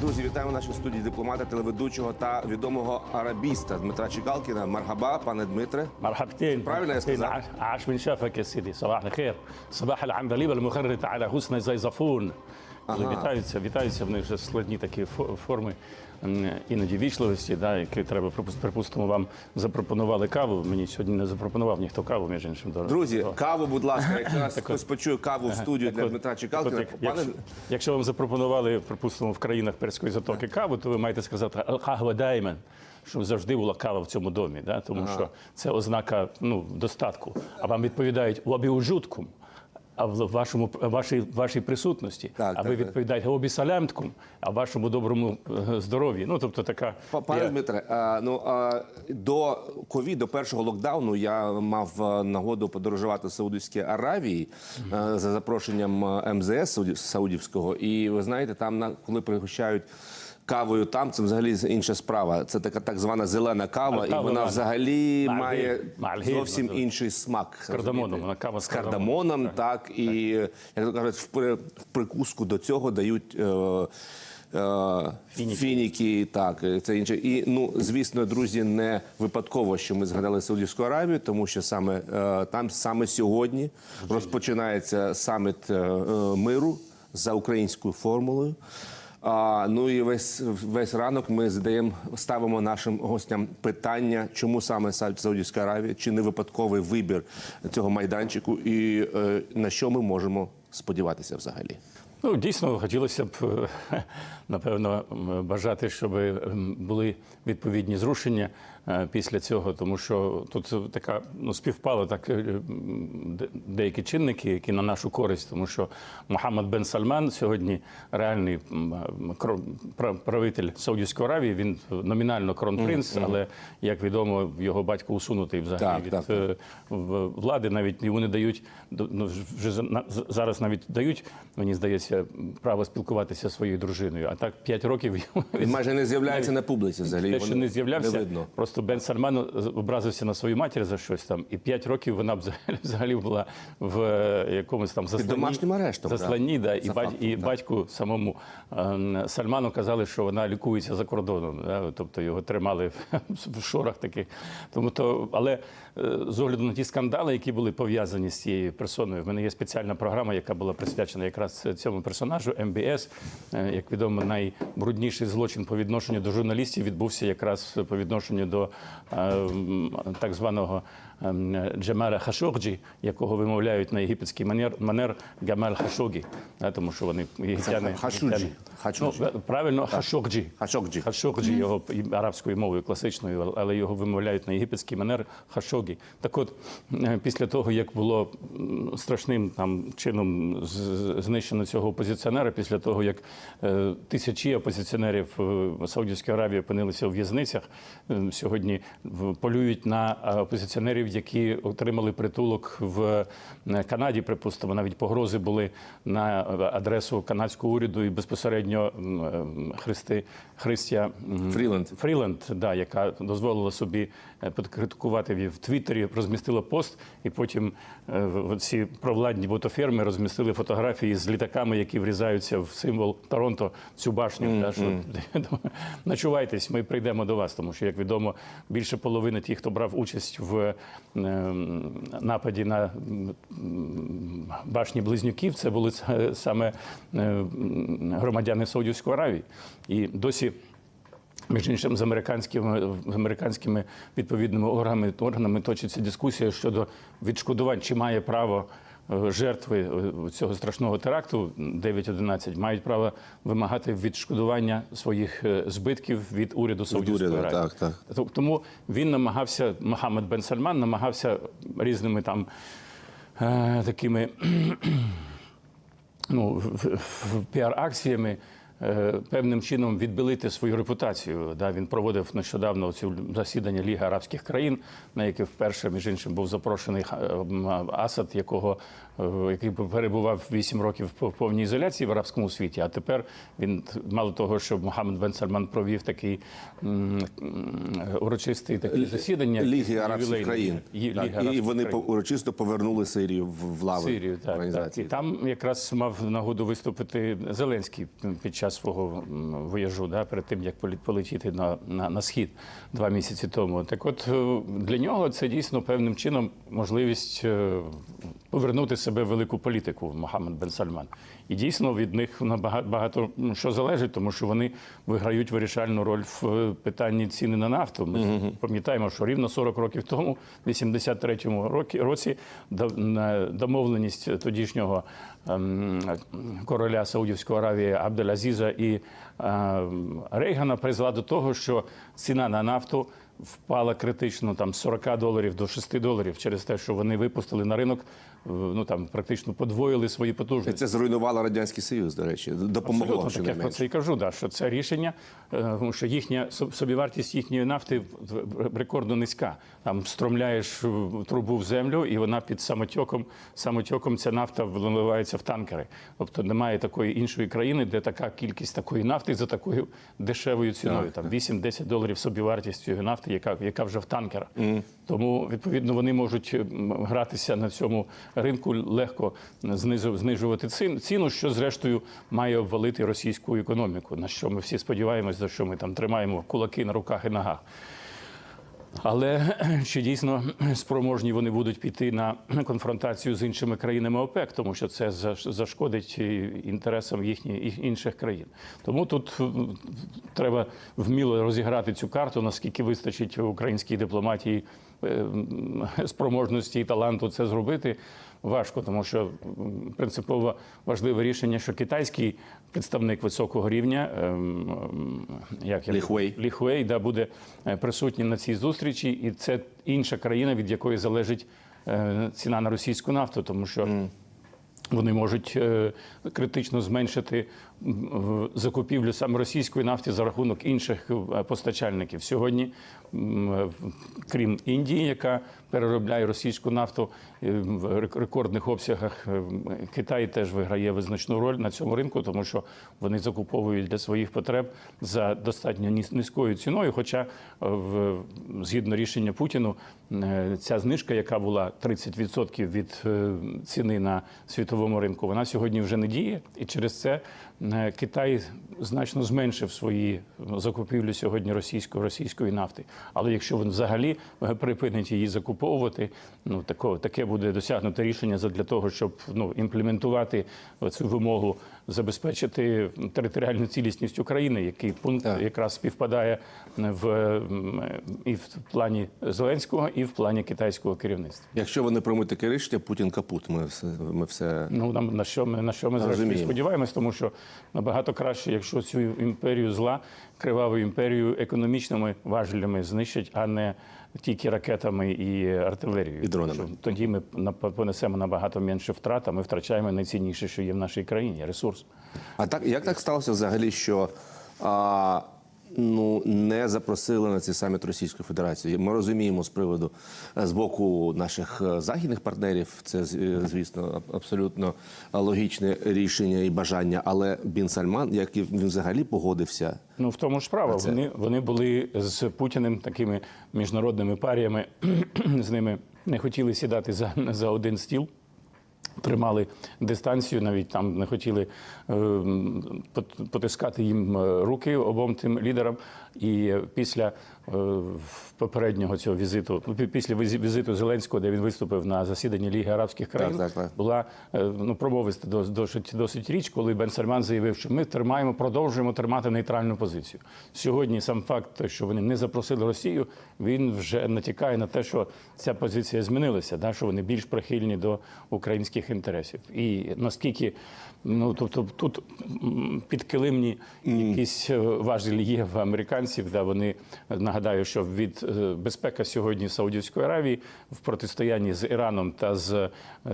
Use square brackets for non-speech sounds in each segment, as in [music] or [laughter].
Друзі, вітаємо в нашій студії дипломата, телеведучого та відомого арабіста Дмитра Чекалкіна. Маргаба, пане Дмитре. مرحبتين Правильно я сказал. عاش- عاش من شافك يا سيدي صباح الخير صباح العندليب المخرط على حسن коли ага. вітаються, вітаються в них вже складні такі форми іноді вічливості, да, які треба припустимо, вам запропонували каву. Мені сьогодні не запропонував ніхто каву, між іншим до друзі. Каву, будь ласка, [laughs] якщо нас хтось почує каву в студію для Дмитра Чекалкіна. Пане якщо вам запропонували, припустимо, в країнах перської затоки каву, то ви маєте сказати «Кава даймен». Щоб завжди була кава в цьому домі, да тому ага. що це ознака ну достатку. А вам відповідають у в вашому вашій, вашій присутності, Так, а ви так, відповідаєте «Обі салямткум», а вашому доброму е, здоров'ї. Ну, тобто така... Па- Пане я- Дмитре, а, ну а, до ковід, до першого локдауну, я мав нагоду подорожувати в Саудівській Аравії а, за запрошенням а, МЗС Саудівського. І ви знаєте, там на коли пригощають. Кавою там це взагалі інша справа. Це така так звана зелена кава, і вона взагалі має зовсім інший смак. З кардамоном, вона кава з кардамоном, так, і як то кажуть, в, при- в прикуску до цього дають. Е, е, Фініки. Фініки, так, це інше. І ну, звісно, друзі, не випадково, що ми згадали Саудівську Аравію, тому що саме е, там саме сьогодні розпочинається саміт миру за українською формулою. А, ну і весь весь ранок ми задаємо, ставимо нашим гостям питання, чому саме Са- Саудівська Аравія, чи не випадковий вибір цього майданчику, і е, на що ми можемо сподіватися взагалі. Ну, дійсно, хотілося б, е, [laughs] напевно, бажати, щоб були відповідні зрушення після цього, тому що тут така ну, співпало так е, деякі чинники, які на нашу користь, тому що Мохаммед Бен Сальман сьогодні реальний м, правитель Саудівської Аравії. Він номінально кронпринц, але як відомо, його батько усунутий взагалі Так, від так, так. е, влади. Навіть йому не дають ну, вже зараз навіть дають, мені здається, право спілкуватися зі своєю дружиною. А так 5 років Він майже не з'являється на публіці взагалі. те, що не з'являвся, Не видно. Просто Бен Сальман образився на свою матір за щось там, і 5 років вона взагалі, [laughs] взагалі була в е, якомусь там засланні. домашнім арештом, Засланні, да, і, За фактом, і да. батьку самому ем, Сальману казали, що вона лікується за кордоном. Да, тобто його тримали [laughs] в, шорах таких. Тому то, але е, з огляду на ті скандали, які були пов'язані з цією персоною, в мене є спеціальна програма, яка була присвячена якраз цьому персонажу МБС. Е, Як відомо, найбрудніший злочин по відношенню до журналістів відбувся якраз по відношенню до е, так званого ем, Джемара Хашогджі, якого вимовляють на єгипетський манер, манер Гамаль Хашогі, тому що вони єгиптяни. Хашуджі. Ну, правильно, Хашогджі. Хашокджі. Хашогджі його арабською мовою класичною, але його вимовляють на єгипетський манер Хашогі. Так от, е, після того, як було страшним там чином знищено цього опозиціонера, після того, як е, тисячі опозиціонерів е, Саудівської Аравії опинилися у в'язницях, е, сьогодні полюють на е, опозиціонерів, які отримали притулок в е, Канаді, припустимо, навіть погрози були на е, адресу канадського уряду і безпосередньо Христи Христя Фріленд. Фріленд, да, яка дозволила собі е, подкритикувати в Твіттері, розмістила пост, і потім е, ці провладні ботоферми розмістили фотографії з літаками, які врізаються в символ Торонто, цю башню. Да, що, [laughs] начувайтесь, ми прийдемо до вас, тому що, як відомо, більше половини тих, хто брав участь в е, нападі на башні близнюків, це були саме громадяни Саудівської Аравії. І досі. Між іншим, з американськими, з американськими відповідними органами, органами точиться дискусія щодо відшкодувань, чи має право е, жертви е, цього страшного теракту 9.11 мають право вимагати відшкодування своїх е, збитків від уряду Саудівської Аравії. так, так. Тому він намагався, Мохаммед Бен Сальман намагався різними там такими [clears throat] ну, піар-акціями певним чином відбілити свою репутацію. Да, він проводив нещодавно цю засідання Ліги арабських країн, на яке вперше, між іншим, був запрошений Асад, якого е, який перебував 8 років в повній ізоляції в арабському світі. А тепер він мало того, що Мохаммед Бен Сальман провів такий урочистий таке засідання Ліги арабських країн. Є- Так, Ліги і вони країн. урочисто повернули Сирію в, в лави Сирію, так, так. І там якраз мав нагоду виступити Зеленський під час час свого вояжу, да, перед тим як полетіти на, на, на схід два місяці тому. Так, от е, для нього це дійсно певним чином можливість е, повернути себе в велику політику Мохаммед Бен Сальман. І дійсно від них багато що залежить, тому що вони виграють вирішальну роль в е, питанні ціни на нафту. Ми пам'ятаємо, що рівно 40 років тому, в 83-му році, році до- домовленість тодішнього ем, короля Саудівської Аравії Абделазіза і ем, Рейгана призвела до того, що ціна на нафту впала критично там з 40 доларів до 6 доларів через те, що вони випустили на ринок, е, ну там практично подвоїли свої потужності. Це зруйнувало радянський союз. До речі, допомогло Абсолютно, так я про це і кажу, да, що це рішення, е, тому що їхня собівартість їхньої нафти рекордно низька. Там стромляєш трубу в землю, і вона під самотьоком, самотьоком ця нафта виливається в танкери. Тобто немає такої іншої країни, де така кількість такої нафти за такою дешевою ціною. Там 8-10 доларів собівартість цієї нафти, яка, яка вже в танкерах. Тому відповідно вони можуть гратися на цьому ринку легко знижувати цін- ціну, що зрештою має обвалити російську економіку, на що ми всі сподіваємось, за що ми там тримаємо кулаки на руках і ногах. Але [clears throat] чи дійсно [clears throat] спроможні вони будуть піти на [clears throat] конфронтацію з іншими країнами ОПЕК, тому що це зашкодить інтересам їхніх інших країн. Тому тут треба вміло розіграти цю карту, наскільки вистачить українській дипломатії е, [laughs] спроможності і таланту це зробити. Важко, тому що принципово важливе рішення, що китайський представник високого рівня, ем, ем, як я Ліхвей. Да, буде е, присутнім на цій зустрічі, і це інша країна, від якої залежить е, ціна на російську нафту, тому що вони можуть е, критично зменшити закупівлю саме російської нафти за рахунок інших е, постачальників. Сьогодні, е, крім Індії, яка переробляє російську нафту в рекордних обсягах, Китай теж виграє визначну роль на цьому ринку, тому що вони закуповують для своїх потреб за достатньо низькою ціною. Хоча згідно рішення Путіну, ця знижка, яка була 30% від ціни на світовому ринку, вона сьогодні вже не діє, і через це Китай значно зменшив свої закупівлі сьогодні російської російської нафти. Але якщо він взагалі е, припинить її закуповувати, ну тако, таке буде досягнуто рішення для того, щоб ну імплементувати цю вимогу забезпечити територіальну цілісність України, який пункт Так. якраз співпадає в і в плані Зеленського, і в плані китайського керівництва. Якщо вони приймуть таке рішення, Путін капут. Ми все ми все Ну нам на що ми на що ми зрештою сподіваємось, тому що набагато краще, якщо цю імперію зла, криваву імперію економічними важелями знищать, а не тільки ракетами і артилерією. І дронами. Тоді ми понесемо набагато менше втрат, а ми втрачаємо найцінніше, що є в нашій країні ресурс. А так як так сталося взагалі, що а, ну не запросили на цей саміт Російської Федерації? Ми розуміємо з приводу е, з боку наших е, західних партнерів. Це е, звісно абсолютно логічне рішення і бажання. Але Бін Сальман, як і він взагалі погодився. Ну в тому ж справа. це- Вони, вони були з Путіним такими міжнародними паріями, [clears throat] з ними не хотіли сідати за, за один стіл. Тримали дистанцію, навіть там не хотіли е, м, пот- потискати їм е, руки обом тим лідерам. І після попереднього цього візиту, ну, після візиту Зеленського, де він виступив на засіданні Ліги Арабських країн, так, так. була е, ну промовиста досить досить річ, коли Бен Сальман заявив, що ми тримаємо, продовжуємо тримати нейтральну позицію. Сьогодні сам факт, що вони не запросили Росію, він вже натякає на те, що ця позиція змінилася, да, що вони більш прихильні до українських інтересів. І наскільки ну тобто тут підкилимні якісь е, важелі є в американців, да вони нагадаю, що від е, безпека сьогодні Саудівської Аравії в протистоянні з Іраном та з е,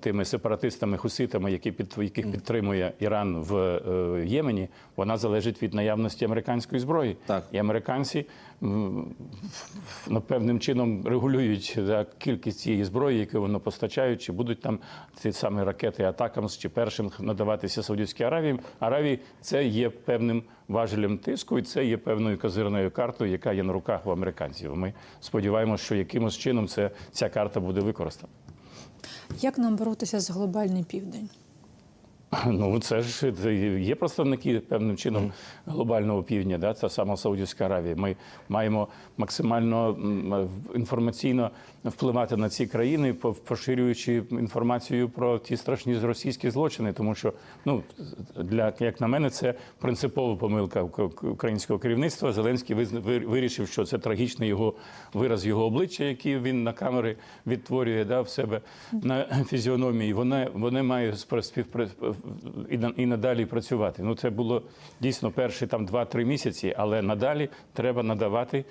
тими сепаратистами, хуситами, які під яких підтримує Іран в е, Ємені, вона залежить від наявності американської зброї. Так. І американці ну, певним чином регулюють да, кількість цієї зброї, яку вони постачають, чи будуть там ці самі ракети Атакамс чи першим надаватися Саудівській Аравії. Аравії це є певним важелем тиску, і це є певною козирною картою, яка є на руках у американців. Ми сподіваємося, що якимось чином це, ця карта буде використана. Як нам боротися з глобальний південь? [laughs] Ну, це ж є представники певним чином глобального півдня, да? це сама Саудівська Аравія. Ми маємо максимально в- інформаційно впливати на ці країни, поширюючи інформацію про ті страшні російські злочини. Тому що, ну для як на мене, це принципова помилка українського керівництва. Зеленський вирішив, що це трагічний його вираз його обличчя, який він на камери відтворює да, в себе на фізіономії. Вони, вони мають спра- співпра... і, на- і надалі працювати. Ну, це було дійсно перші там 2-3 місяці, але надалі треба надавати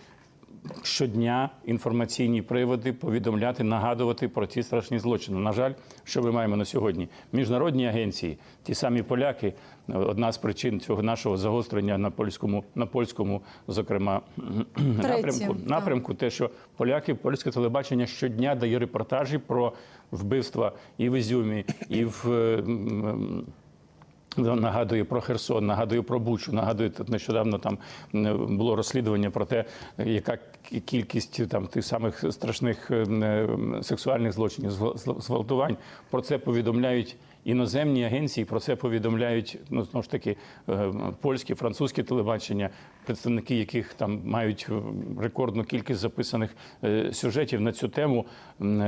щодня інформаційні приводи, повідомляти, нагадувати про ті страшні злочини. На жаль, що ми маємо на сьогодні? Міжнародні агенції, ті самі поляки. Одна з причин цього нашого загострення на польському, на польському, зокрема, [clears throat] напрямку, так. напрямку, те, що поляки, польське телебачення щодня дає репортажі про вбивства і в Ізюмі, і в. е, м, Нагадує про Херсон, нагадує про Бучу, нагадує тут нещодавно там було розслідування про те, яка кількість там тих самих страшних е, сексуальних злочинів, зґвалтувань. Про це повідомляють іноземні агенції, про це повідомляють ну знову ж таки е, польське, французьке телебачення, представники яких там мають е, рекордну кількість записаних е, сюжетів на цю тему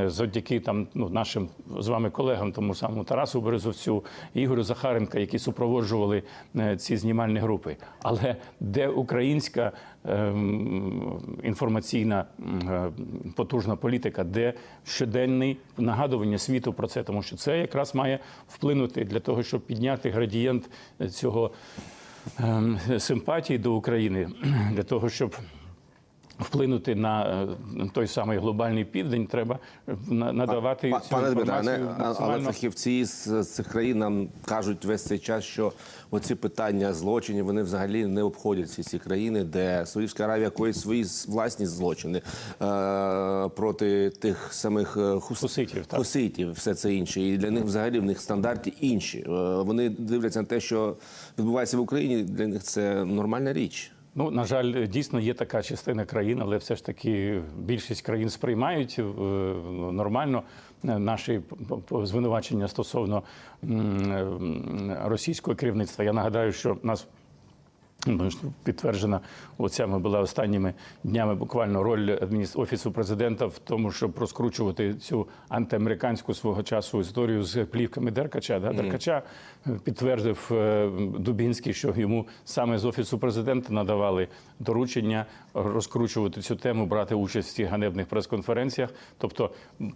завдяки там ну нашим з вами колегам, тому самому Тарасу Березовцю, Ігорю Захаренка, які супроводжували е, ці знімальні групи. Але де українська ем, інформаційна е, потужна політика, де щоденний нагадування світу про це, тому що це якраз має вплинути для того, щоб підняти градієнт цього ем, симпатії до України, для того, щоб вплинути на е, той самий глобальний південь, треба на- надавати Па- цю Пане Дмитре, не- інформацію а- але фахівці з цих країн нам кажуть весь цей час, що оці питання злочинів вони взагалі не обходять всі ці країни, де Саудівська Аравія коїть свої власні злочини е, проти тих самих е, хус- Хуситів, так. хуситів, все це інше. І для них взагалі в них стандарти інші. Е, Вони дивляться на те, що відбувається в Україні. Для них це нормальна річ. Ну, на жаль, дійсно є така частина країн, але все ж таки більшість країн сприймають е, нормально е, наші звинувачення стосовно е, російського керівництва. Я нагадаю, що нас. Підтверджена оцями була останніми днями буквально роль адміністр... офісу президента в тому, щоб розкручувати цю антиамериканську свого часу історію з плівками Деркача. Да? Деркача е, підтвердив е, Дубінський, що йому саме з офісу президента надавали доручення розкручувати цю тему, брати участь в цих ганебних прес-конференціях. Тобто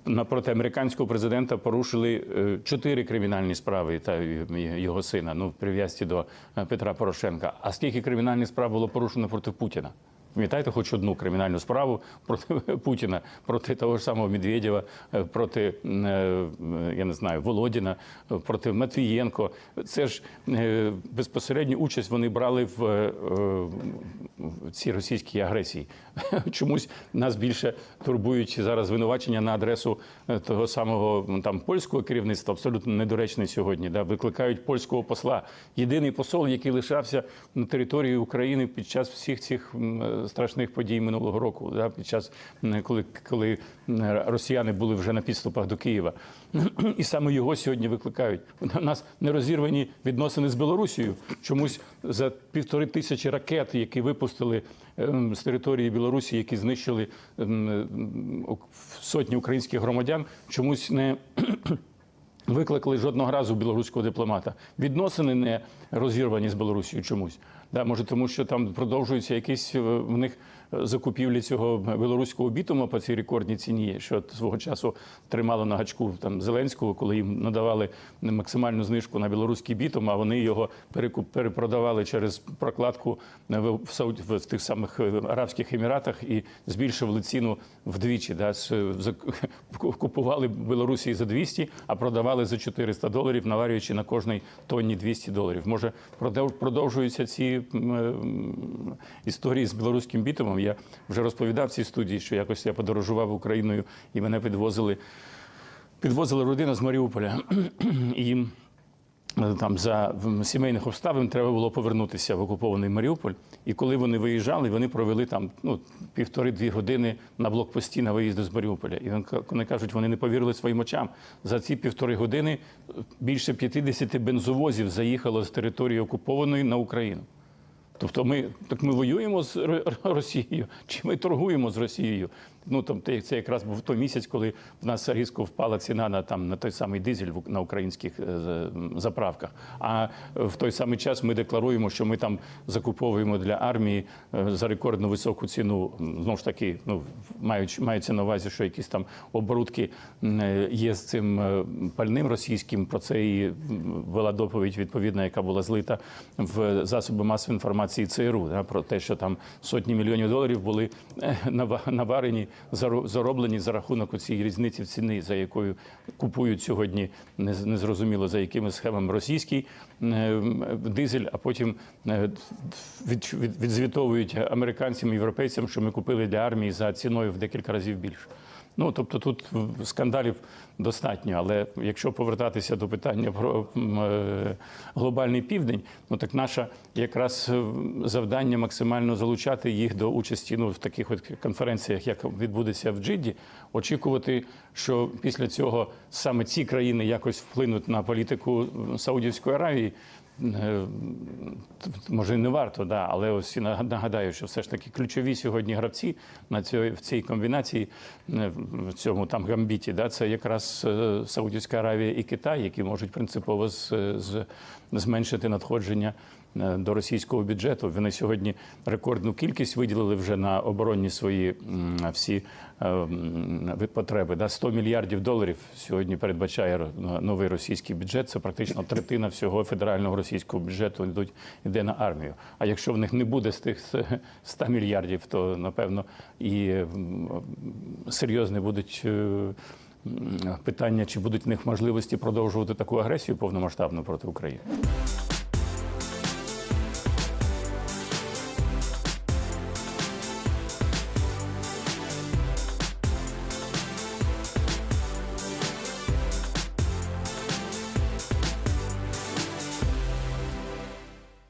напроти американського президента порушили е, чотири кримінальні справи та його сина. Ну в прив'язці до Петра Порошенка. А скільки кримінальних справи було порушено проти Путіна? Пам'ятаєте, хоч одну кримінальну справу проти [laughs] Путіна, проти того ж самого Медведєва, е, проти е, я не знаю Володіна, проти Матвієнко. Це ж е, безпосередню участь вони брали в, в цій російській агресії. [laughs] Чомусь нас більше турбують зараз звинувачення на адресу того самого там польського керівництва, абсолютно недоречне сьогодні. Да, викликають польського посла. Єдиний посол, який лишався на території України під час всіх цих страшних подій минулого року, да, під час коли, коли росіяни були вже на підступах до Києва. І саме його сьогодні викликають. У нас не розірвані відносини з Білорусією. Чомусь за півтори тисячі ракет, які випустили ем, з території Білорусі, які знищили ем, сотні українських громадян, чомусь не викликали жодного разу білоруського дипломата. Відносини не розірвані з Білорусією чомусь. Да, може, тому що там продовжуються якісь е, в них закупівлі цього білоруського бітуму по цій рекордній ціні, що свого часу тримало на гачку там Зеленського, коли їм надавали максимальну знижку на білоруський бітум, а вони його перекуп- перепродавали через прокладку в, в, тих самих е, Арабських Еміратах і збільшували ціну вдвічі. Да, купували Білорусі за 200, а продавали за 400 доларів, наварюючи на кожній тонні 200 доларів. Може, продов- продовжуються ці історії з білоруським бітумом. Я вже розповідав в цій студії, що якось я подорожував Україною і мене підвозили, підвозила родина з Маріуполя. [clears throat] І е, там за сімейних обставин треба було повернутися в окупований Маріуполь. І коли вони виїжджали, вони провели там ну, півтори-дві години на блокпості на виїзду з Маріуполя. І вони кажуть, вони не повірили своїм очам. За ці півтори години е, більше 50 бензовозів заїхало з території окупованої на Україну. Тобто ми так ми воюємо з Росією, чи ми торгуємо з Росією? Ну там це якраз був той місяць, коли в нас різко впала ціна на там на той самий дизель на українських е, заправках. А в той самий час ми декларуємо, що ми там закуповуємо для армії е, за рекордно високу ціну. Знову ж таки, ну маючи мається на увазі, що якісь там оборудки е, є з цим пальним російським. Про це і була доповідь відповідна, яка була злита в засоби масової інформації ЦРУ, да, про те, що там сотні мільйонів доларів були наварені, зароблені за рахунок цієї різниці в ціни, за якою купують сьогодні нез- незрозуміло за якими схемами російський е, дизель, а потім е, від- від- відзвітовують американцям і європейцям, що ми купили для армії за ціною в декілька разів більше. Ну тобто тут скандалів достатньо. Але якщо повертатися до питання про е, глобальний південь, ну так наше якраз е, завдання максимально залучати їх до участі ну, в таких от конференціях, як відбудеться в Джидді, очікувати, що після цього саме ці країни якось вплинуть на політику Саудівської Аравії. Е, Може, і не варто, да, але ось нагадаю, що все ж таки ключові сьогодні гравці на цій, в цій комбінації, е, в цьому там гамбіті, да, це якраз е, Саудівська Аравія і Китай, які можуть принципово з, з, зменшити надходження до російського бюджету. Вони сьогодні рекордну кількість виділили вже на оборонні свої всі е, потреби. Да? 100 мільярдів доларів сьогодні передбачає новий російський бюджет. Це практично третина всього федерального російського бюджету йдуть йде на армію. А якщо в них не буде з тих 100 мільярдів, то напевно і серйозні будуть. е, Питання, чи будуть в них можливості продовжувати таку агресію повномасштабну проти України.